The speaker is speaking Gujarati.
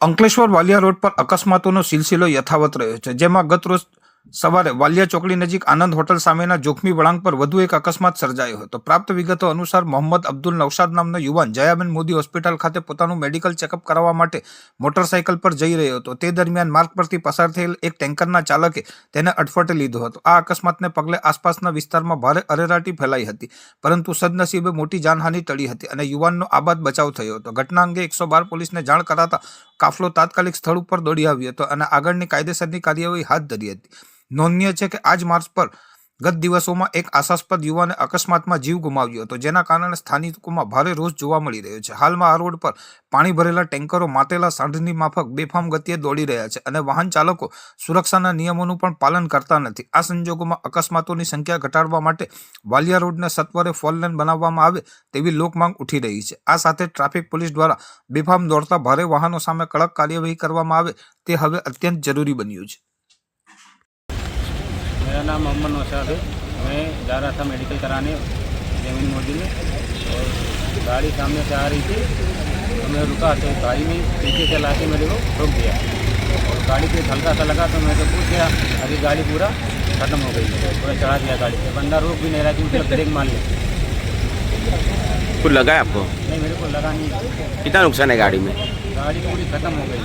અંકલેશ્વર વાલિયા રોડ પર અકસ્માતોનો સિલસિલો યથાવત રહ્યો છે જેમાં ગત રોજ સવારે વાલિયા ચોકડી નજીક આનંદ હોટલ સામેના જોખમી વળાંક પર વધુ એક અકસ્માત સર્જાયો હતો. પ્રાપ્ત વિગતો અનુસાર મોહમ્મદ અબ્દુલ નવશાદ નામનો યુવાન જયાબેન મોદી હોસ્પિટલ ખાતે પોતાનું મેડિકલ ચેકઅપ કરાવવા માટે મોટરસાયકલ પર જઈ રહ્યો હતો. તે દરમિયાન માર્ગ પરથી પસાર થયેલ એક ટેન્કરના ચાલકે તેને અટફટે લીધો હતો. આ અકસ્માતને પગલે આસપાસના વિસ્તારમાં ભારે અરેરાટી ફેલાઈ હતી, પરંતુ સદનસીબે મોટી જાનહાનિ ટળી હતી અને યુવાનનો આબાદ બચાવ થયો હતો. ઘટના અંગે એકસો બાર પોલીસને જાણ કરાતા કાફલો તાત્કાલિક સ્થળ ઉપર દોડી આવ્યો હતો અને આગળની કાયદેસરની કાર્યવાહી હાથ ધરી હતી. નોંધનીય છે કે આજ માર્ચ પર ગત દિવસોમાં એક આશાસ્પદ યુવાને અકસ્માતમાં જીવ ગુમાવ્યો હતો, જેના કારણે સ્થાનિકોમાં ભારે રોષ જોવા મળી રહ્યો છે. હાલમાં આ રોડ પર પાણી ભરેલા ટેન્કરો, માતેલા સાંઢની માફક, બેફામ ગતિએ દોડી રહ્યા છે અને વાહન ચાલકો સુરક્ષાના નિયમોનું પણ પાલન કરતા નથી. આ સંજોગોમાં અકસ્માતોની સંખ્યા ઘટાડવા માટે વાલિયા રોડને સત્વરે ફોરલેન બનાવવામાં આવે તેવી લોકમાંગ ઉઠી રહી છે. આ સાથે ટ્રાફિક પોલીસ દ્વારા બેફામ દોડતા ભારે વાહનો સામે કડક કાર્યવાહી કરવામાં આવે તે હવે અત્યંત જરૂરી બન્યું છે. मेरा नाम मोहम्मद नौशाद है। मैं जा रहा था मेडिकल कराने ज़मीन मोदी में और गाड़ी सामने से आ रही थी। तो मैं रुका तो गाड़ी में पीछे चला के मेरे को रोक दिया। और गाड़ी पे हल्का सा लगा तो मैं तो पूछ गया अभी गाड़ी पूरा ख़त्म हो गई पूरा चढ़ा दिया गाड़ी पे। बंदा रोक भी नहीं रहा कि मतलब ब्रेक मार लिया कुछ लगा है आपको? नहीं मेरे को लगा नहीं। कितना नुकसान है गाड़ी में? गाड़ी पूरी ख़त्म हो गई।